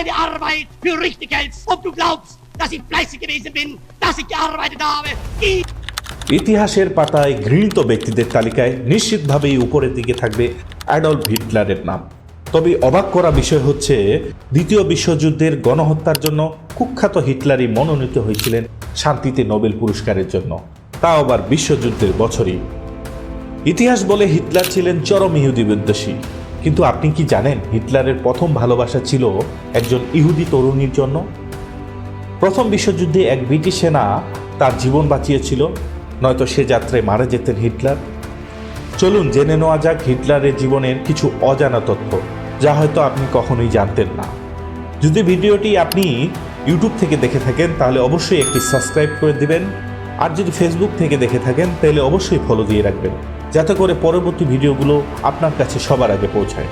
meine Arbeit für richtig hältst. Ob du glaubst, dass ich fleißig gewesen bin, dass ich gearbeitet habe. Ich ইতিহাসের পাতায় ঘৃণিত ব্যক্তিদের তালিকায় নিশ্চিতভাবেই উপরের দিকে থাকবে অ্যাডলফ হিটলারের নাম তবে অবাক করা বিষয় হচ্ছে দ্বিতীয় বিশ্বযুদ্ধের গণহত্যার জন্য কুখ্যাত হিটলারই মনোনীত হয়েছিলেন শান্তিতে নোবেল পুরস্কারের জন্য তা আবার বিশ্বযুদ্ধের বছরই ইতিহাস বলে হিটলার ছিলেন চরম ইহুদি বিদ্বেষী কিন্তু আপনি কি জানেন হিটলারের প্রথম ভালোবাসা ছিল একজন ইহুদি তরুণীর জন্য? প্রথম বিশ্বযুদ্ধে এক ব্রিটিশ সেনা তার জীবন বাঁচিয়েছিল, নয়তো সে যাত্রায় মারা যেতেন হিটলার। চলুন জেনে নেওয়া যাক হিটলারের জীবনের কিছু অজানা তথ্য, যা হয়তো আপনি কখনোই জানতেন না। যদি ভিডিওটি আপনি ইউটিউব থেকে দেখে থাকেন, তাহলে অবশ্যই একটি সাবস্ক্রাইব করে দিবেন। আর যদি ফেসবুক থেকে দেখে থাকেন, তাহলে অবশ্যই ফলো দিয়ে রাখবেন। যাতে করে পরবর্তী ভিডিওগুলো আপনার কাছে সবার আগে পৌঁছায়।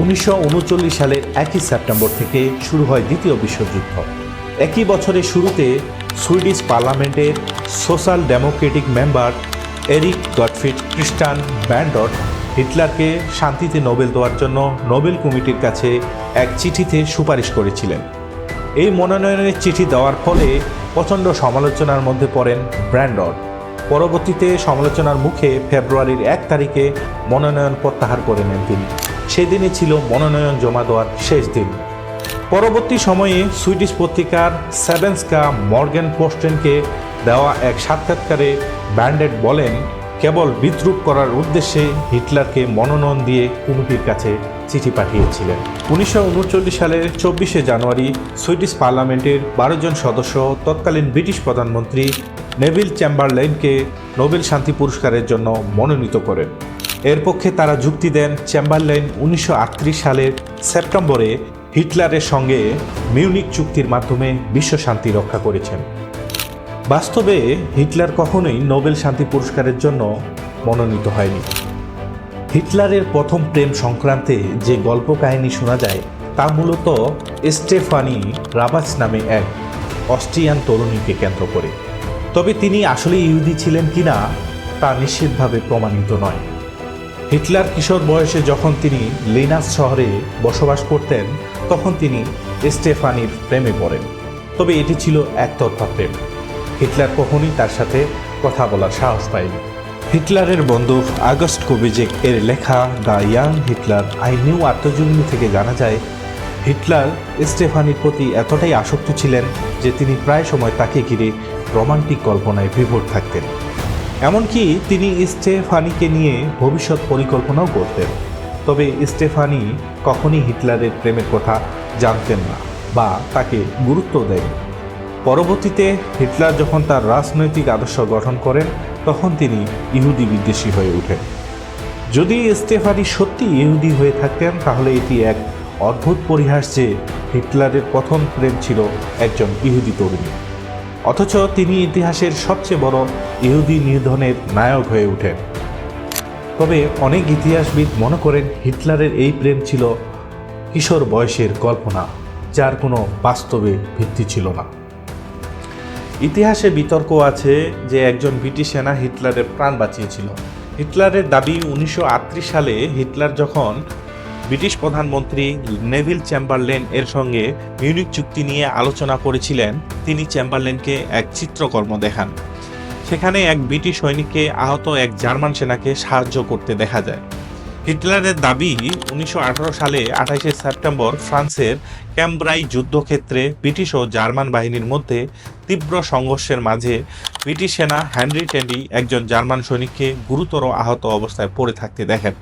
উনিশশো উনচল্লিশ সালের একই সেপ্টেম্বর থেকে শুরু হয় দ্বিতীয় বিশ্বযুদ্ধ। একই বছরের শুরুতে সুইডিশ পার্লামেন্টের social democratic member Erik Gottfrid Christian Brandt হিটলারকে শান্তিতে নোবেল দেওয়ার জন্য নোবেল কমিটির কাছে এক চিঠিতে সুপারিশ করেছিলেন। এই মনোনয়নের চিঠি দেওয়ার ফলে প্রচণ্ড সমালোচনার মধ্যে পড়েন ব্র্যান্ডন। পরবর্তীতে সমালোচনার মুখে ফেব্রুয়ারির এক তারিখে মনোনয়ন প্রত্যাহার করে নেন তিনি। সেদিনই ছিল মনোনয়ন জমা দেওয়ার শেষ দিন। পরবর্তী সময়ে সুইডিশ পত্রিকার সেভেন্সকা মর্গেন পোস্টেনকে দেওয়া এক সাক্ষাৎকারে ব্র্যান্ডেড বলেন কেবল বিদ্রুপ করার উদ্দেশ্যে হিটলারকে মনোনয়ন দিয়ে কমিটির কাছে চিঠি পাঠিয়েছিলেন। উনিশশো উনচল্লিশ সালের চব্বিশে জানুয়ারি সুইডিশ পার্লামেন্টের বারো জন সদস্য, তৎকালীন ব্রিটিশ প্রধানমন্ত্রী নেভিল চ্যাম্বারলাইনকে নোবেল শান্তি পুরস্কারের জন্য মনোনীত করেন। এর পক্ষে তারা যুক্তি দেন চেম্বারলাইন উনিশশো সালের সেপ্টেম্বরে হিটলারের সঙ্গে মিউনিক চুক্তির মাধ্যমে বিশ্ব শান্তি রক্ষা করেছেন। বাস্তবে হিটলার কখনোই নোবেল শান্তি পুরস্কারের জন্য মনোনীত হয়নি। হিটলারের প্রথম প্রেম সংক্রান্তে যে গল্প কাহিনী শোনা যায়, তা মূলত স্টেফানি রাবাস নামে এক অস্ট্রিয়ান তরুণীকে কেন্দ্র করে। তবে তিনি আসলে ইহুদি ছিলেন কিনা, তা নিশ্চিতভাবে প্রমাণিত নয়। হিটলার কিশোর বয়সে যখন তিনি লিনাস শহরে বসবাস করতেন, তখন তিনি স্টেফানির প্রেমে পড়েন। তবে এটি ছিল একতরফা প্রেম। হিটলার কখনই তার সাথে কথা বলার সাহস পায়নি। হিটলারের বন্ধু আগস্ট কোবিজেক এর লেখা the young Hitler, I knew আত্মজীবনী থেকে জানা যায়, হিটলার স্টেফানির প্রতি এতটাই আসক্ত ছিলেন যে তিনি প্রায় সময় তাকে ঘিরে রোমান্টিক কল্পনায় বিভোর থাকতেন। এমনকি তিনি স্টেফানিকে নিয়ে ভবিষ্যৎ পরিকল্পনাও করতেন। তবে স্টেফানি কখনই হিটলারের প্রেমের কথা জানতেন না বা তাকে গুরুত্ব দেয়নি। পরবর্তীতে হিটলার যখন তার রাজনৈতিক আদর্শ গঠন করেন, তখন তিনি ইহুদি বিদ্বেষী হয়ে ওঠেন। যদি স্টেফানি সত্যি ইহুদি হয়ে থাকতেন, তাহলে এটি এক অদ্ভুত পরিহাস যে হিটলারের প্রথম প্রেম ছিল একজন ইহুদি তরুণী। অথচ তিনি ইতিহাসের সবচেয়ে বড় ইহুদি নিধনের নায়ক হয়ে ওঠেন। তবে অনেক ইতিহাসবিদ মনে করেন হিটলারের এই প্রেম ছিল কিশোর বয়সের কল্পনা, যার কোনো বাস্তবে ভিত্তি ছিল না। ইতিহাসে বিতর্ক আছে যে একজন ব্রিটিশ সেনা হিটলারের প্রাণ বাঁচিয়েছিল। হিটলারের দাবি উনিশশো আটত্রিশ সালে হিটলার যখন ব্রিটিশ প্রধানমন্ত্রী নেভিল চ্যাম্বারলেন এর সঙ্গে মিউনিক চুক্তি নিয়ে আলোচনা করেছিলেন, তিনি চ্যাম্বারলেনকে এক চিত্রকর্ম দেখান। সেখানে এক ব্রিটিশ সৈনিককে আহত এক জার্মান সেনাকে সাহায্য করতে দেখা যায়। হিটলারের দাবি, উনিশশো আঠারো সালে আঠাশে সেপ্টেম্বর ফ্রান্সের ক্যাম্ব্রাই যুদ্ধক্ষেত্রে ব্রিটিশ ও জার্মান বাহিনীর মধ্যে তীব্র সংঘর্ষের মাঝে ব্রিটিশ সেনা হেনরি টেন্ডি একজন জার্মান সৈনিককে গুরুতর আহত অবস্থায় পড়ে থাকতে দেখেন।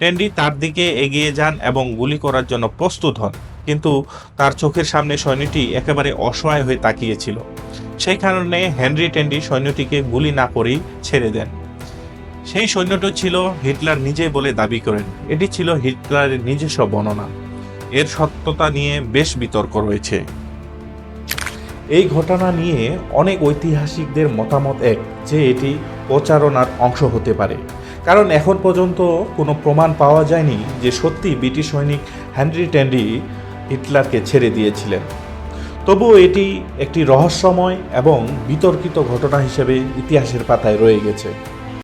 টেন্ডি তার দিকে এগিয়ে যান এবং গুলি করার জন্য প্রস্তুত হন, কিন্তু তার চোখের সামনে সৈন্যটি একেবারে অসহায় হয়ে তাকিয়েছিল। সেই কারণে হেনরি টেন্ডি সৈন্যটিকে গুলি না করেই ছেড়ে দেন। সেই সৈন্যটি ছিল হিটলার নিজে বলে দাবি করেন। এটি ছিল হিটলারের নিজস্ব বর্ণনা। এর সত্যতা নিয়ে বেশ বিতর্ক রয়েছে। এই ঘটনা নিয়ে অনেক ঐতিহাসিকদের মতামত এক যে এটি প্রচারণার অংশ হতে পারে। কারণ এখন পর্যন্ত কোনো প্রমাণ পাওয়া যায়নি যে সত্যি ব্রিটিশ সৈনিক হেনরি ট্যান্ডি হিটলারকে ছেড়ে দিয়েছিলেন। তবুও এটি একটি রহস্যময় এবং বিতর্কিত ঘটনা হিসেবে ইতিহাসের পাতায় রয়ে গেছে।